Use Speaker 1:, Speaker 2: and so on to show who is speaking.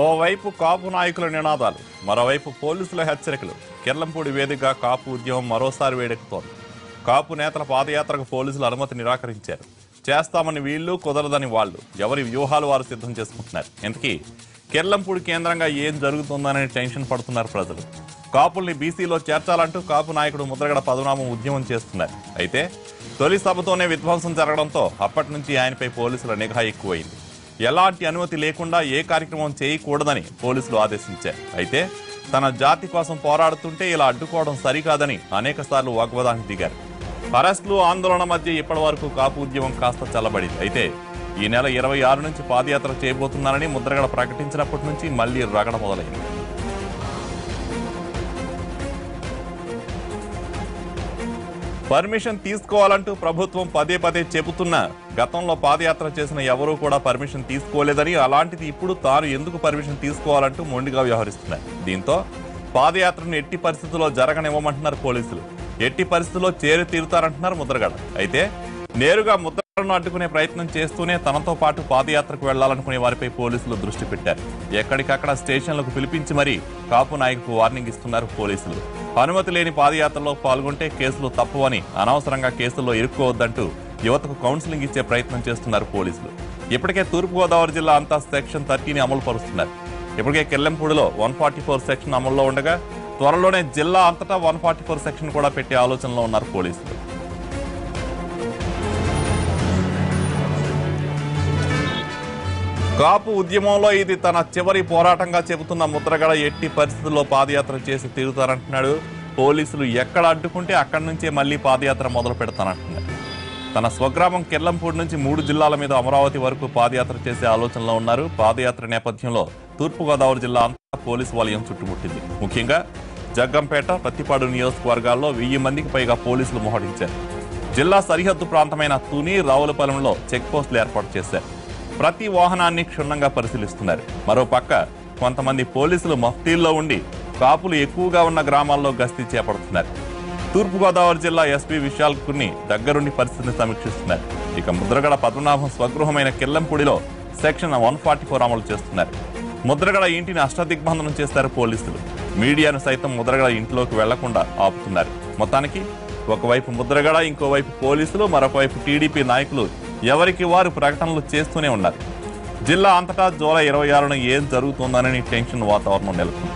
Speaker 1: ఓవైపు కాపు నాయకుల నినాదాలు మరోవైపు పోలీసుల హెచ్చరికలు. కిర్లంపూడి వేదికగా కాపు ఉద్యమం మరోసారి వేడెక్కుతోంది. కాపు నేతల పాదయాత్రకు పోలీసులు అనుమతి నిరాకరించారు. చేస్తామని వీళ్ళు కుదరదని వాళ్ళు. ఎవరి వ్యూహాలు వారు సిద్ధం చేసుకుంటున్నారు. ఇంతకీ కిర్లంపూడి కేంద్రంగా ఏం జరుగుతుందనే టెన్షన్ పడుతున్నారు ప్రజలు. కాపుల్ని బీసీలో చేర్చాలంటూ కాపు నాయకుడు ముద్రగడ పదనామం ఉద్యమం చేస్తున్నారు. అయితే తొలి సభతోనే విధ్వంసం జరగడంతో అప్పటి నుంచి ఆయనపై పోలీసుల నిఘా ఎక్కువైంది. ఎలాంటి అనుమతి లేకుండా ఏ కార్యక్రమం చేయకూడదని పోలీసులు ఆదేశించారు. అయితే తన జాతి కోసం పోరాడుతుంటే ఇలా అడ్డుకోవడం సరికాదని అనేక సార్లు వాగ్వాదానికి దిగారు. అరెస్టులు ఆందోళన మధ్య ఇప్పటి వరకు కాపు ఉద్యమం కాస్త చల్లబడింది. అయితే ఈ నెల ఇరవై ఆరు నుంచి పాదయాత్ర చేయబోతున్నారని ముద్రగడ ప్రకటించినప్పటి నుంచి మళ్ళీ రగడ మొదలైంది. పర్మిషన్ తీసుకోవాలంటూ ప్రభుత్వం పదే పదే చెబుతున్నా గతంలో పాదయాత్ర చేసిన ఎవరూ కూడా పర్మిషన్ తీసుకోలేదని అలాంటిది ఇప్పుడు తాను ఎందుకు పర్మిషన్ తీసుకోవాలంటూ మొండిగా వ్యవహరిస్తున్నారు దీంతో పాదయాత్రను ఎట్టి పరిస్థితుల్లో జరగనివ్వమంటున్నారు పోలీసులు. ఎట్టి పరిస్థితుల్లో చేరి తీరుతారంటున్నారు ముద్రగడ. అయితే నేరుగా ముద్రను అడ్డుకునే ప్రయత్నం చేస్తూనే తనతో పాటు పాదయాత్రకు వెళ్ళాలనుకునే వారిపై పోలీసులు దృష్టి పెట్టారు. ఎక్కడికక్కడ స్టేషన్లకు పిలిపించి మరీ కాపు నాయకుకు వార్నింగ్ ఇస్తున్నారు పోలీసులు. అనుమతి లేని పాదయాత్రలో పాల్గొంటే కేసులు తప్పవని అనవసరంగా కేసుల్లో ఇరుక్కోవద్దంటూ యువతకు కౌన్సిలింగ్ ఇచ్చే ప్రయత్నం చేస్తున్నారు పోలీసులు. ఇప్పటికే తూర్పుగోదావరి జిల్లా అంతా సెక్షన్ థర్టీని అమలు పరుస్తున్నారు ఇప్పటికే కెల్లంపూడిలో వన్ ఫార్టీ ఫోర్ సెక్షన్ అమల్లో ఉండగా త్వరలోనే జిల్లా అంతటా వన్ ఫార్టీ ఫోర్ సెక్షన్ కూడా పెట్టే ఆలోచనలో ఉన్నారు పోలీసులు. కాపు ఉద్యమంలో ఇది తన చివరి పోరాటంగా చెబుతున్న ముద్రగడ ఎట్టి పరిస్థితుల్లో పాదయాత్ర చేసి తీరుతారంటున్నాడు. పోలీసులు ఎక్కడ అడ్డుకుంటే అక్కడి నుంచే మళ్ళీ పాదయాత్ర మొదలు పెడతానంటున్నాడు తన స్వగ్రామం కిర్లంపూడి నుంచి మూడు జిల్లాల మీద అమరావతి వరకు పాదయాత్ర చేసే ఆలోచనలో ఉన్నారు. పాదయాత్ర నేపథ్యంలో తూర్పుగోదావరి జిల్లా అంతా పోలీసు వలయం చుట్టుముట్టింది. ముఖ్యంగా జగ్గంపేట ప్రతిపాడు నియోజకవర్గాల్లో వెయ్యి మందికి పైగా పోలీసులు మోహరించారు జిల్లా సరిహద్దు ప్రాంతమైన తుని రావులపాలెంలో చెక్పోస్టులు ఏర్పాటు చేశారు. ప్రతి వాహనాన్ని క్షుణ్ణంగా పరిశీలిస్తున్నారు. మరోపక్క కొంతమంది పోలీసులు మఫ్తీల్లో ఉండి కాపులు ఎక్కువగా ఉన్న గ్రామాల్లో గస్తీ చేపడుతున్నారు. తూర్పుగోదావరి జిల్లా ఎస్పీ విశాల్ కుర్ని దగ్గరుండి పరిస్థితిని సమీక్షిస్తున్నారు. ఇక ముద్రగడ పద్మనాభం స్వగృహమైన కిల్లంపూడిలో సెక్షన్ వన్ ఫార్టీ ఫోర్ అమలు చేస్తున్నారు. ముద్రగడ ఇంటిని అష్టదిగ్బంధనం చేస్తారు పోలీసులు. మీడియాను సైతం ముద్రగడ ఇంట్లోకి వెళ్ళకుండా ఆపుతున్నారు. మొత్తానికి ఒకవైపు ముద్రగడ ఇంకోవైపు పోలీసులు మరొకవైపు టీడీపీ నాయకులు ఎవరికి వారు ప్రకటనలు చేస్తూనే ఉన్నారు జిల్లా అంతటా జూలై ఇరవై ఆరున ఏం జరుగుతుందనని టెన్షన్ వాతావరణం నెలకొంది.